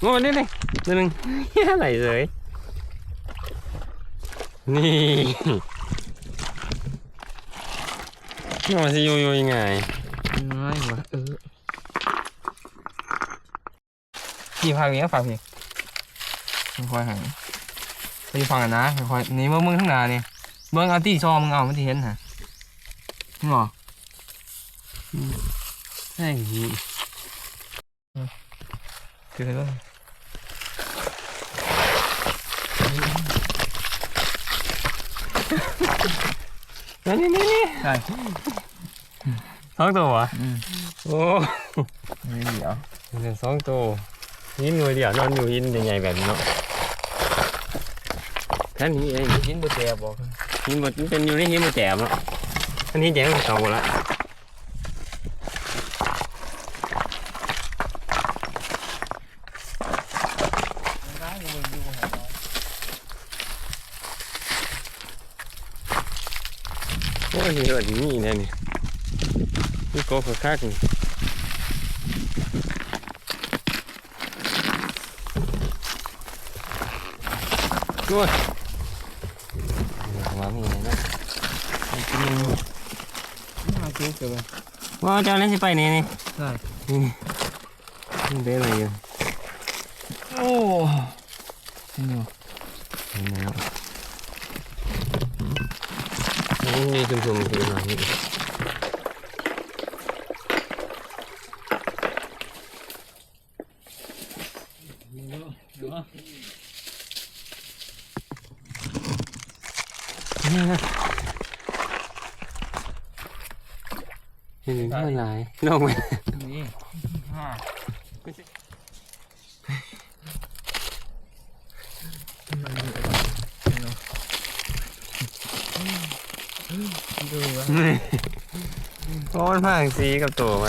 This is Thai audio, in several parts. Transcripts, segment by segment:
โง่นี่นี่ตัวหนึ่งไหลเลยนี่นี่มันจะอยู่อยู่ยังไงง่ายว่ะเออพี่พังนี้ก็ฟังพี่ค่อยๆหันไปฟังกันนะค่อยๆนี่เมื่อมึงทั้งหนาเนี่ยเบิ้งเอาตีซอมึงเอามันที่เห็นฮะมึงเหรอใช่คืออะไรบ้าง นี่นี่นี่ใช่สองตัววะอืมโอ้นี่เดี๋ยวมันเป็นสองตัวยินหน่วยเดียวนอนอยู่ยินใหญ่ๆแบบนี้เนาะแค่นี้เองยินบุเตียบอกหินบดมันเป็นอยู่ในหินบดแจมเนาะอันนี้แจมของเขาหมดละ ร้ายมึงอยู่หัว โอ้ยนี่แบบนี้เนี่ยนี่นี่โกขคักนี่โอ้ยมามีอะไรนะไอ้กินมาเจ๊เกินว่าเจ้าเล่นสิไปนี่นี่ใช่นี่นี่เด้อะไรอยู่โอ้นี่เห็นแล้วนี่นี่ชุ่มๆคือหน่อยนี่ นี่นะเห็นเท่าไหร่ลง ไปนี่ห้าดูวะนี่โอ้มันพางสีกับตัวไป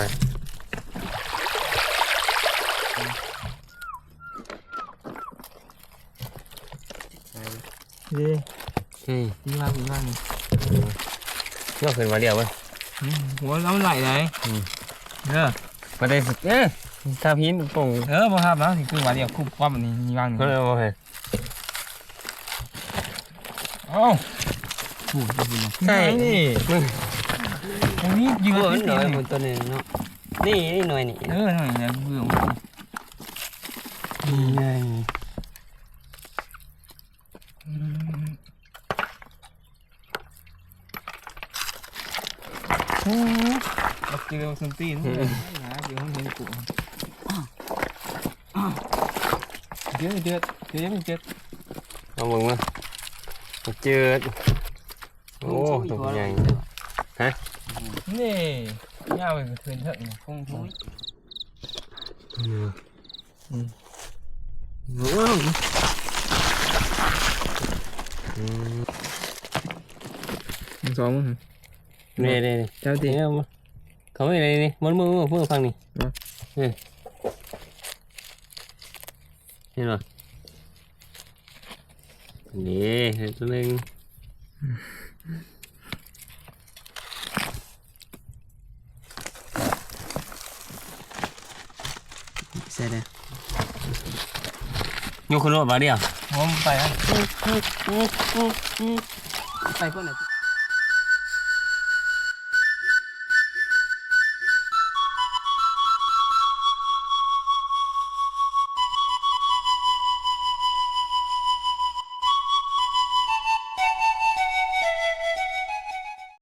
ดีเฮ้ยดีมากดีมากยกขึ้นมาเดียวเว้ยหัวเราไหลไหนเออมาได้สุดเอ๊ะถ้าพินปุ่งเออบ่ครับนะถึงคือว่าเดียวคุบว่ามันนี่มีวางก็นี่เลยมาเห็นเอ้า โอ้ยนี่มึงตรงนี้ยืนเออนิดหน่อยเดียวบนตัวนี้เนาะนี่นี่หน่อยนี่เออหน่อยนะเบื่อนี่ไงบักเจอสันตีนนะเดี๋ยวเห็นกูเดือดเดือดเดือดเดือดเอามึงมาเจืด โอ้ตัวใหญ่นี่ย่าไปเพื่อนเถอะคงทุยอืมอืมว้าวอืมสองมึงนี่นี่นี่เจ้าตีเดี๋ยวมาเขาไม่อะไรนี่มันมือมือมือฟังนี่เนาะเฮ้ยเห็นป่ะนี่เห็นตัวหนึ่ง เสร็จแล้วยกขึ้นรถมาเดียวผมไปแล้วไปคนไหน